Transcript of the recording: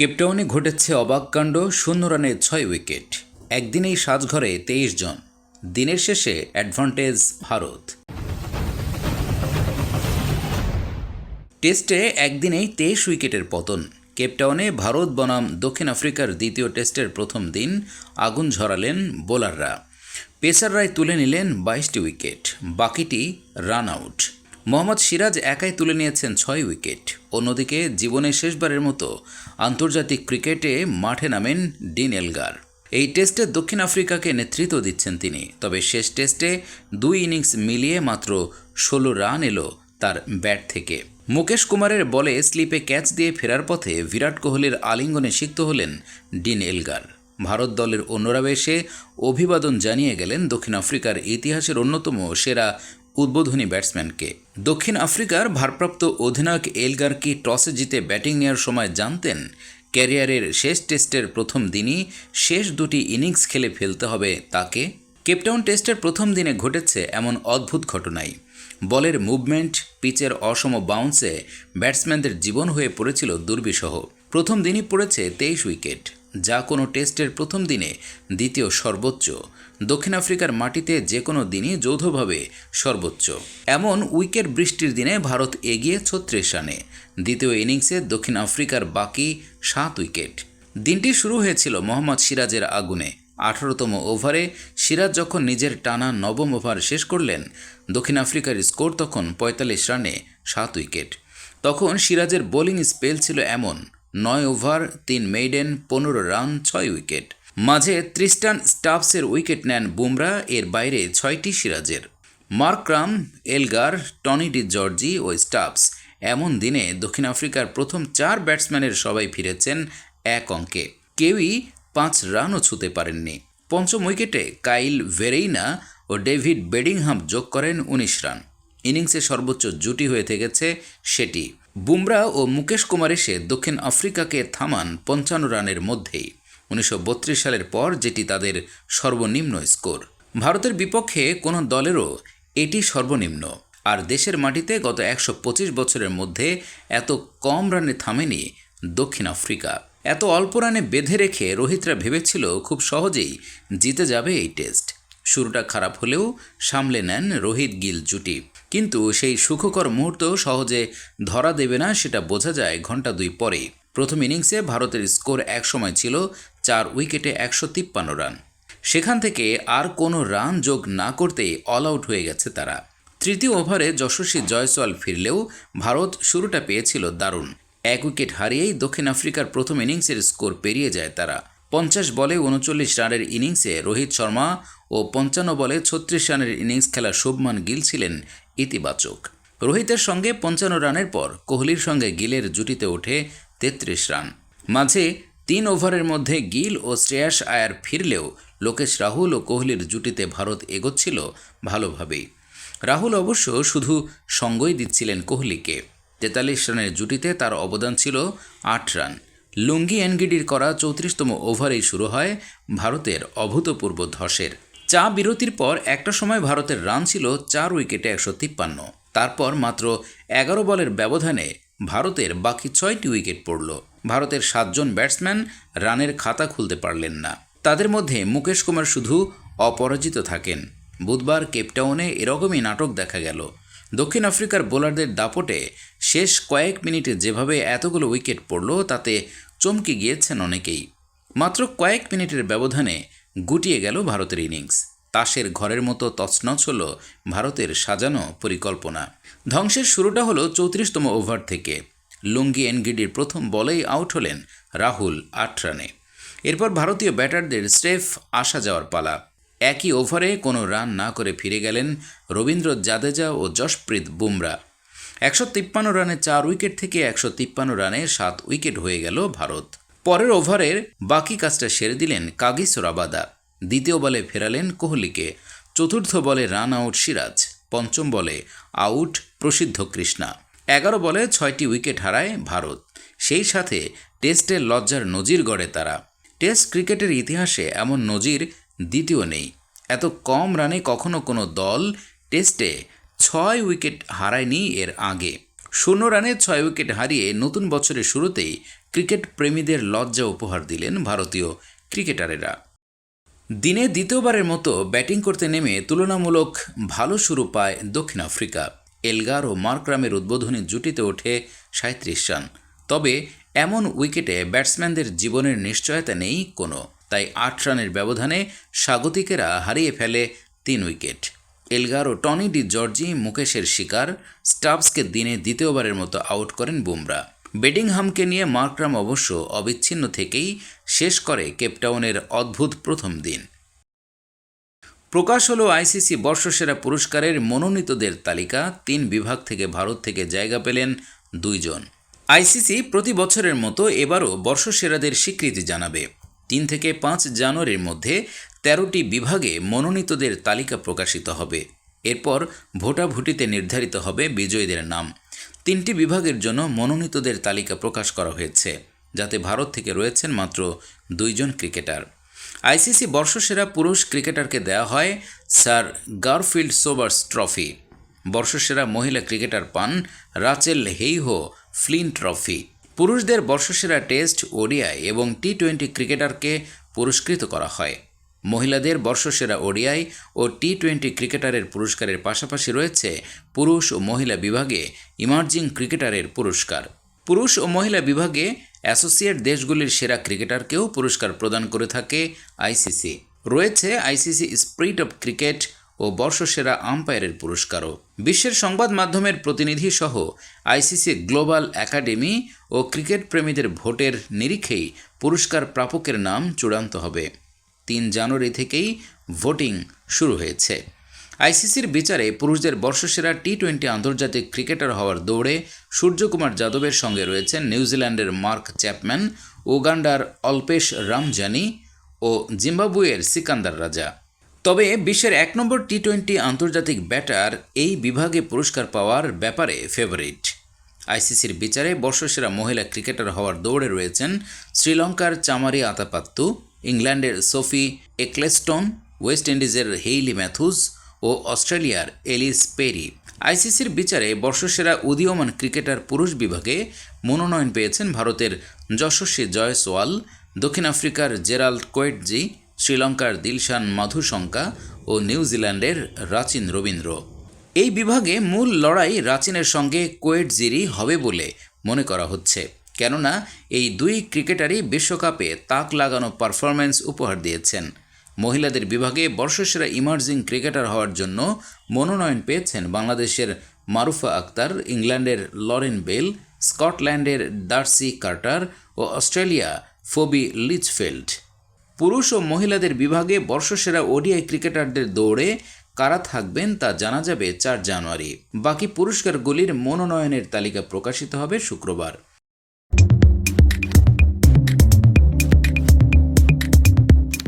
কেপটাউনে ঘটেছে অবাক কাণ্ড, শূন্য রানে ছয় উইকেট। একদিনেই সাজঘরে তেইশ জন। দিনের শেষে অ্যাডভান্টেজ ভারত। টেস্টে একদিনেই তেইশ উইকেটের পতন। কেপটাউনে ভারত বনাম দক্ষিণ আফ্রিকার দ্বিতীয় টেস্টের প্রথম দিন আগুন ঝরালেন বোলাররা। পেসাররাই তুলে নিলেন বাইশটি উইকেট। বাকিটি রান আউট। মোহাম্মদ সিরাজ একাই তুলে নিয়েছেন ছয় উইকেট। অন্যদিকে জীবনের শেষবারের মতো আন্তর্জাতিক ক্রিকেটে মাঠে নামেন ডিন এলগার। এই টেস্টে দক্ষিণ আফ্রিকাকে নেতৃত্ব দিচ্ছেন তিনি, তবে শেষ টেস্টে দুই ইনিংস মিলিয়ে মাত্র ষোলো রান এলো তার ব্যাট থেকে। মুকেশ কুমারের বলে স্লিপে ক্যাচ দিয়ে ফেরার পথে বিরাট কোহলির আলিঙ্গনে সিক্ত হলেন ডিন এলগার। ভারত দলের অন্যরা এসে অভিবাদন জানিয়ে গেলেন দক্ষিণ আফ্রিকার ইতিহাসের অন্যতম সেরা উদ্বোধনী ব্যাটসম্যানকে। দক্ষিণ আফ্রিকার ভারপ্রাপ্ত অধিনায়ক এলগার কি টসে জিতে ব্যাটিং নেওয়ার সময় জানতেন, ক্যারিয়ারের শেষ টেস্টের প্রথম দিনই শেষ দুটি ইনিংস খেলে ফেলতে হবে তাকে? কেপটাউন টেস্টের প্রথম দিনে ঘটেছে এমন অদ্ভুত ঘটনাই। বলের মুভমেন্ট, পিচের অসম বাউন্সে ব্যাটসম্যানদের জীবন হয়ে পড়েছিল দুর্বিষহ। প্রথম দিনই পড়েছে তেইশ উইকেট। যা কোনো টেস্টের প্রথম দিনে দ্বিতীয় সর্বোচ্চ। দক্ষিণ আফ্রিকার মাটিতে যে কোনো দিনই যৌথভাবে সর্বোচ্চ। এমন উইকেট বৃষ্টির দিনে ভারত এগিয়ে ছত্রিশ রানে। দ্বিতীয় ইনিংসে দক্ষিণ আফ্রিকার বাকি সাত উইকেট। দিনটি শুরু হয়েছিল মোহাম্মদ সিরাজের আগুনে। আঠারোতম ওভারে সিরাজ যখন নিজের টানা নবম ওভার শেষ করলেন, দক্ষিণ আফ্রিকার স্কোর তখন পঁয়তাল্লিশ রানে সাত উইকেট। তখন সিরাজের বোলিং স্পেল ছিল এমন নয় ওভার, তিন মেইডেন, পনেরো রান, ছয় উইকেট। মাঝে ত্রিস্টান স্টাফসের উইকেট নেন বুমরা, এর বাইরে ছয়টি সিরাজের। Markram Elgar, Tony de Zorzi ও স্টাফস এমন দিনে দক্ষিণ আফ্রিকার প্রথম চার ব্যাটসম্যানের সবাই ফিরেছেন এক অঙ্কে। কেউই পাঁচ রানও ছুঁতে পারেননি। পঞ্চম উইকেটে কাইল ভেরেইনা ও ডেভিড বেডিংহাম যোগ করেন উনিশ রান। ইনিংসে সর্বোচ্চ জুটি হয়ে থেকেছে সেটি। বুমরা ও মুকেশ কুমার এসে দক্ষিণ আফ্রিকাকে থামান পঞ্চান্ন রানের মধ্যেই। উনিশশো বত্রিশ সালের পর যেটি তাদের সর্বনিম্ন স্কোর। ভারতের বিপক্ষে কোনো দলেরও এটি সর্বনিম্ন। আর দেশের মাটিতে গত একশো পঁচিশ বছরের মধ্যে এত কম রানে থামেনি দক্ষিণ আফ্রিকা। এত অল্প রানে বেঁধে রেখে রোহিতরা ভেবেছিল খুব সহজেই জিতে যাবে এই টেস্ট। শুরুটা খারাপ হলেও সামলে নেন রোহিত গিল জুটি। কিন্তু সেই সুখকর মুহূর্ত সহজে ধরা দেবে না, সেটা বোঝা যায় ঘণ্টা দুই পরেই। প্রথম ইনিংসে ভারতের স্কোর একসময় ছিল চার উইকেটে একশো তিপ্পান্ন রান। সেখান থেকে আর কোনো রান যোগ না করতেই অল আউট হয়ে গেছে তারা। তৃতীয় ওভারে যশস্বী জয়সওয়াল ফিরলেও ভারত শুরুটা পেয়েছিল দারুণ। এক উইকেট হারিয়েই দক্ষিণ আফ্রিকার প্রথম ইনিংসের স্কোর পেরিয়ে যায় তারা। পঞ্চাশ বলে উনচল্লিশ রানের ইনিংসে রোহিত শর্মা ও পঞ্চান্ন বলে ছত্রিশ রানের ইনিংস খেলা শুভমান গিল ছিলেন ইতিবাচক। রোহিতের সঙ্গে পঞ্চান্ন রানের পর কোহলির সঙ্গে গিলের জুটিতে ওঠে তেত্রিশ রান। মাঝে তিন ওভারের মধ্যে গিল ও শ্রেয়াস আয়ার ফিরলেও লোকেশ রাহুল ও কোহলির জুটিতে ভারত এগোচ্ছিল ভালোভাবেই। রাহুল অবশ্য শুধু সঙ্গই দিচ্ছিলেন কোহলিকে। তেতাল্লিশ রানের জুটিতে তার অবদান ছিল আট রান। লুঙ্গি এনগিডির করা চৌত্রিশতম ওভারেই শুরু হয় ভারতের অভূতপূর্ব ধসের চা বিরতির পর একটা সময় ভারতের রান ছিল চার উইকেটে একশো তিপ্পান্ন। তারপর মাত্র এগারো বলের ব্যবধানে ভারতের বাকি ছয়টি উইকেট পড়ল। ভারতের সাতজন ব্যাটসম্যান রানের খাতা খুলতে পারলেন না। তাদের মধ্যে মুকেশ কুমার শুধু অপরাজিত থাকেন। বুধবার কেপটাউনে এরকমই নাটক দেখা গেল। দক্ষিণ আফ্রিকার বোলারদের দাপটে শেষ কয়েক মিনিটে যেভাবে এতগুলো উইকেট পড়ল, তাতে চমকে গিয়েছেন অনেকেই। মাত্র কয়েক মিনিটের ব্যবধানে গুটিয়ে গেল ভারতের ইনিংস। তাসের ঘরের মতো তছনছ হল ভারতের সাজানো পরিকল্পনা। ধ্বংসের শুরুটা হলো চৌত্রিশতম ওভার থেকে। লুঙ্গি এনগিডির প্রথম বলেই আউট হলেন রাহুল আট রানে। এরপর ভারতীয় ব্যাটারদের স্রেফ আসা যাওয়ার পালা। একই ওভারে কোনো রান না করে ফিরে গেলেন রবীন্দ্র জাদেজা ও যশপ্রীত বুমরা। একশো তিপ্পান্ন রানে চার উইকেট থেকে একশো তিপ্পান্ন রানে সাত উইকেট হয়ে গেল ভারত। পরের ওভারের বাকি কাজটা সেরে দিলেন কাগিস রাবাদা দ্বিতীয় বলে ফেরালেন কোহলিকে। চতুর্থ বলে রান আউট সিরাজ। পঞ্চম বলে আউট প্রসিদ্ধ কৃষ্ণা। এগারো বলে ছয়টি উইকেট হারায় ভারত। সেই সাথে টেস্টের লজ্জার নজির গড়ে তারা। টেস্ট ক্রিকেটের ইতিহাসে এমন নজির দ্বিতীয় নেই। এত কম রানে কখনো কোনো দল টেস্টে ছয় উইকেট হারায়নি এর আগে। শূন্য রানে ছয় উইকেট হারিয়ে নতুন বছরের শুরুতেই ক্রিকেট প্রেমীদের লজ্জা উপহার দিলেন ভারতীয় ক্রিকেটারেরা। দিনে দ্বিতীয়বারের মতো ব্যাটিং করতে নেমে তুলনামূলক ভালো শুরু পায় দক্ষিণ আফ্রিকা। এলগার ও মার্করামের উদ্বোধনী জুটিতে ওঠে সাঁত্রিশ রান। তবে এমন উইকেটে ব্যাটসম্যানদের জীবনের নিশ্চয়তা নেই কোনো। তাই আট রানের ব্যবধানে স্বাগতিকেরা হারিয়ে ফেলে তিন wicket. Elgar, Tony de Zorzi, মুকেশের শিকার, স্টাবসকে দিনে দ্বিতীয়বারের মতো আউট করেন বুমরা। বেডিংহামকে নিয়ে মার্করাম অবশ্য অবিচ্ছিন্ন থেকেই শেষ করে কেপটাউনের অদ্ভুত প্রথম দিন। প্রকাশ হলো আইসিসি বর্ষসেরা পুরস্কারের মনোনীতদের তালিকা। তিন বিভাগ থেকে ভারত থেকে জায়গা পেলেন দুইজন। আইসিসি প্রতি বছরের মতো এবারও বর্ষসেরাদের স্বীকৃতি জানাবে। তিন থেকে পাঁচ জানুয়ারির মধ্যে তেরোটি বিভাগে মনোনীতদের তালিকা প্রকাশিত হবে। এরপর ভোটাভুটিতে নির্ধারিত হবে বিজয়ীদের নাম। তিনটি বিভাগের জন্য মনোনীতদের তালিকা প্রকাশ করা হয়েছে, যাতে ভারত থেকে রয়েছেন মাত্র দুইজন ক্রিকেটার। আইসিসি বর্ষসেরা পুরুষ ক্রিকেটারকে দেওয়া হয় স্যার গারফিল্ড সোবার্স ট্রফি। বর্ষসেরা মহিলা ক্রিকেটার পান রাচেল হেইহো ফ্লিন ট্রফি। পুরুষদের বর্ষসেরা টেস্ট ওডিআই এবং টি টোয়েন্টি ক্রিকেটারকে পুরস্কৃত করা হয়। মহিলাদের বর্ষসেরা ওডিআই ও টি টোয়েন্টি ক্রিকেটারের পুরস্কারের পাশাপাশি রয়েছে পুরুষ ও মহিলা বিভাগে ইমার্জিং ক্রিকেটারের পুরস্কার। পুরুষ ও মহিলা বিভাগে অ্যাসোসিয়েট দেশগুলির সেরা ক্রিকেটারকেও পুরস্কার প্রদান করে থাকে আইসিসি রয়েছে আইসিসি স্প্রিট অফ ক্রিকেট ও বর্ষসেরা আম্পায়ারের পুরস্কারও। বিশ্বের সংবাদ মাধ্যমের প্রতিনিধি সহ আইসিসি গ্লোবাল একাডেমি ও ক্রিকেট প্রেমীদের ভোটের নিরিখেই পুরস্কার প্রাপকের নাম চূড়ান্ত হবে। তিন জানুয়ারি থেকেই ভোটিং শুরু হয়েছে। আইসিসির বিচারে পুরুষদের বর্ষসেরা টি টোয়েন্টি আন্তর্জাতিক ক্রিকেটার হওয়ার দৌড়ে সূর্যকুমার যাদবের সঙ্গে রয়েছেন নিউজিল্যান্ডের মার্ক চ্যাপম্যান, উগান্ডার অল্পেশ রামজানি ও জিম্বাবুয়ের সিকান্দার রাজা। তবে বিশ্বের এক নম্বর টি টোয়েন্টি আন্তর্জাতিক ব্যাটার এই বিভাগে পুরস্কার পাওয়ার ব্যাপারে ফেভারিট। আইসিসির বিচারে বর্ষসেরা মহিলা ক্রিকেটার হওয়ার দৌড়ে রয়েছেন শ্রীলঙ্কার চামারি আতাপাত্তু ইংল্যান্ডের সোফি এক্লেস্টন, ওয়েস্ট ইন্ডিজের হেইলি ম্যাথুস ও অস্ট্রেলিয়ার এলিস পেরি। আইসিসির বিচারে বর্ষসেরা উদীয়মান ক্রিকেটার পুরুষ বিভাগে মনোনয়ন পেয়েছেন ভারতের যশস্বী জয়সওয়াল, দক্ষিণ আফ্রিকার জেরাল্ড কোয়েটজি, শ্রীলঙ্কার দিলশান মাধুশঙ্কা ও নিউজিল্যান্ডের রাচিন রবীন্দ্র। এই বিভাগে মূল লড়াই রাচিনের সঙ্গে কোয়েটজিরই হবে বলে মনে করা হচ্ছে। কেননা এই দুই ক্রিকেটারই বিশ্বকাপে তাক লাগানো পারফরম্যান্স উপহার দিয়েছেন। মহিলাদের বিভাগে বর্ষসেরা ইমার্জিং ক্রিকেটার হওয়ার জন্য মনোনয়ন পেয়েছেন বাংলাদেশের মারুফা আক্তার, ইংল্যান্ডের লরেন বেল, স্কটল্যান্ডের ডার্সি কার্টার ও অস্ট্রেলিয়া ফোবি লিচফিল্ড। পুরুষ ও মহিলাদের বিভাগে বর্ষসেরা ওডিআই ক্রিকেটারদের দৌড়ে কারা থাকবেন তা জানা যাবে চার জানুয়ারি। বাকি পুরস্কারগুলির মনোনয়নের তালিকা প্রকাশিত হবে শুক্রবার।